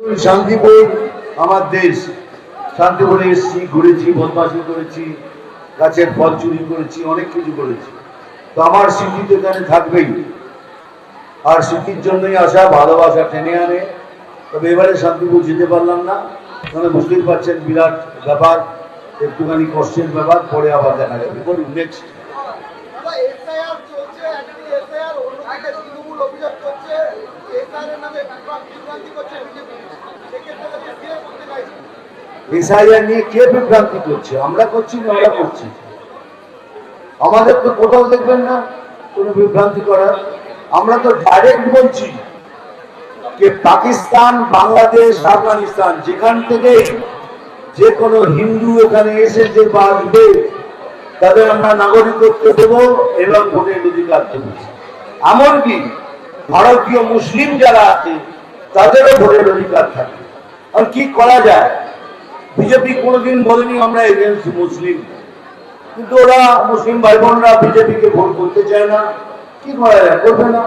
শান্তিপুর, আমার দেশ। শান্তিপুরে এসেছি ঘুরেছি, বদমাশি করেছি, গাছের ফল চুরি করেছি, অনেক কিছু করেছি। তো আমার স্মৃতি তো এখানে থাকবেই। আর স্মৃতির জন্যই আসা ভালোবাসা টেনে আনে। তবে এবারে শান্তিপুর যেতে পারলাম না। কারণ বুঝতেই পারছেন, বিরাট ব্যাপার, একটুখানি কষ্টের ব্যাপার, পরে আবার দেখা যাবে। নেক্সট দাদা এসআইআর চলছে একটি এসআইআর অন্যদিকে তৃণমূল অভিযোগ করছে এসআইআর এর নামে বিভ্রান্ত- বিভ্রান্তি করছে বিজেপি সেক্ষেত্রে তাকে ক্লিয়ার করতে চাইছে নিয়ে কে বিভ্রান্তি করছে? আমরা করছি না আমরা করছি। আমাদের তো কোথাও দেখবেন না কোনো বিভ্রান্তি করার। আমরা তো ডাইরেক্ট বলছি যে পাকিস্তান, বাংলাদেশ, আফগানিস্তান, যেখান থেকে যে কোনো হিন্দু এখানে এসে যে বাঁচবে, তাদের আমরা নাগরিকত্ব দেব এবং ভোটের অধিকার দেব। এমনকি ভারতীয় মুসলিম যারা আছে তাদেরও ভোটের অধিকার থাকে। আর কি করা যায়? বিজেপি কোনোদিন বলেনি আমরা এগেন্স্ট মুসলিম। কিন্তু ওরা মুসলিম ভাই বোনরা বিজেপিকে ভোট করতে চায় না। কি করা যায়? করবে না।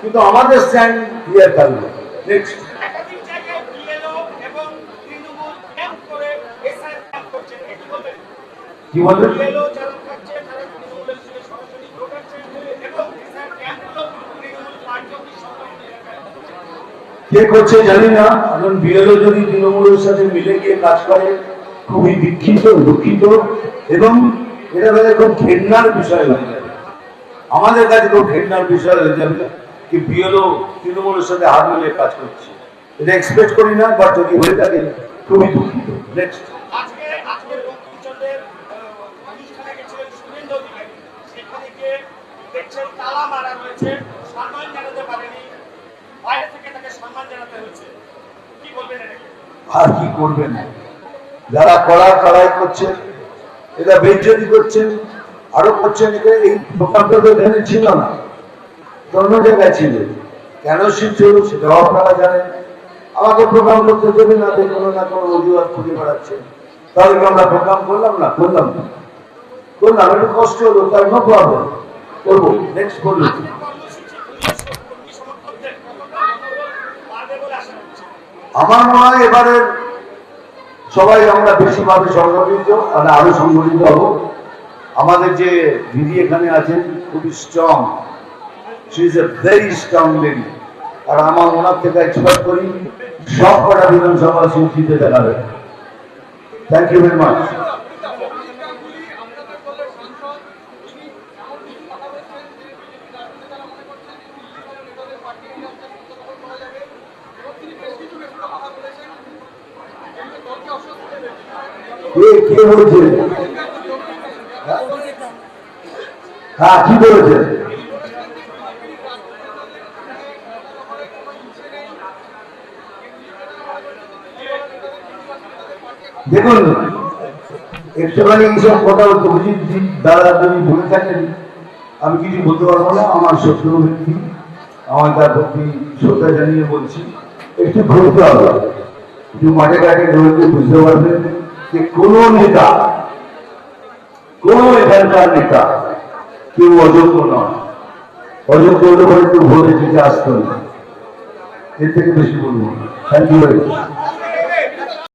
কিন্তু আমাদের স্ট্যান্ড ক্লিয়ার থাকবে। নেক্সট একাধিক জায়গায় বিএলও এবং তৃণমূল ক্যাম্প করে এসআই ক্যাম্প করছেন এটি বলবেন কি বলবেন বিএলও যারা থাকছে তারা তৃণমূলের সঙ্গে সরাসরি ভোট আছে এবং এসআই ক্যাম্পগুলো তৃণমূল পার্টি অফিস সংলগ্ন এলাকায় কে করছে জানি না। এখন বিএলও যদি তৃণমূলের সাথে মিলে গিয়ে কাজ করে, খুবই দীক্ষিত দুঃখিত। এবং এটা বেলা খুব ঘেন্নার বিষয় যাবে আমাদের কাছে খুব ঘেন্নার বিষয় হয়ে যাবে কি বিএলও তৃণমূলের সাথে হাত মিলিয়ে কাজ করছে। এটা এক্সপেক্ট করি না বাট যদি হয়ে থাকে, খুবই দুঃখিত। নেক্সট তালা মারা রয়েছে সম্মান জানাতে পারেনি। বাইরে কি বলবেন আর যারা কড়া কড়াই করছেন এটা বেজ্জতি করছেন, আরও করছেন এই তো এখানে ছিল না, অন্য জায়গায় ছিল। কেন শিখছিল সেটাও আপনারা জানেন। আমাকে প্রোগ্রাম করতে দেবে না কোনো না কোনো অজুহাত খুঁজে বেড়াচ্ছে। তাহলে আমরা প্রোগ্রাম করলাম না? করলাম। করলাম, একটু কষ্ট হলো, তাই নো প্রবলেম করব নেক্সট বলুন আমার মনে হয় এবারে সবাই আমরা বেশিভাবে সংগঠিত মানে আরও সংগঠিত হব। আমাদের যে দিদি এখানে আছেন, খুবই strong she is a very strong lady আর আমার ওনার থেকে এক্সপেক্ট করি সব কটা বিধানসভা সূচিতে দেখাবে থ্যাংক ইউ ভেরি মাচ হ্যাঁ কি বলেছে? দেখুন, একটুখানি এইসব কথা হতো বুঝি দাদা যদি বলে থাকেন, আমি কিছু বলতে পারব না, আমার শত্রু ব্যক্তি, আমার তার প্রতি শ্রদ্ধা জানিয়ে বলছি, একটু ঘুরতে হবে। একটু মাঠে ঘাটে ঘুরতে বুঝতে পারবেন। যে কোন নেতা, কোন এখানকার নেতা কেউ অযোগ্য নয়। অযোগ্য হলে পরে একটু ভোটে জিতে আসতো না। এর থেকে বেশি বলব থ্যাংক ইউ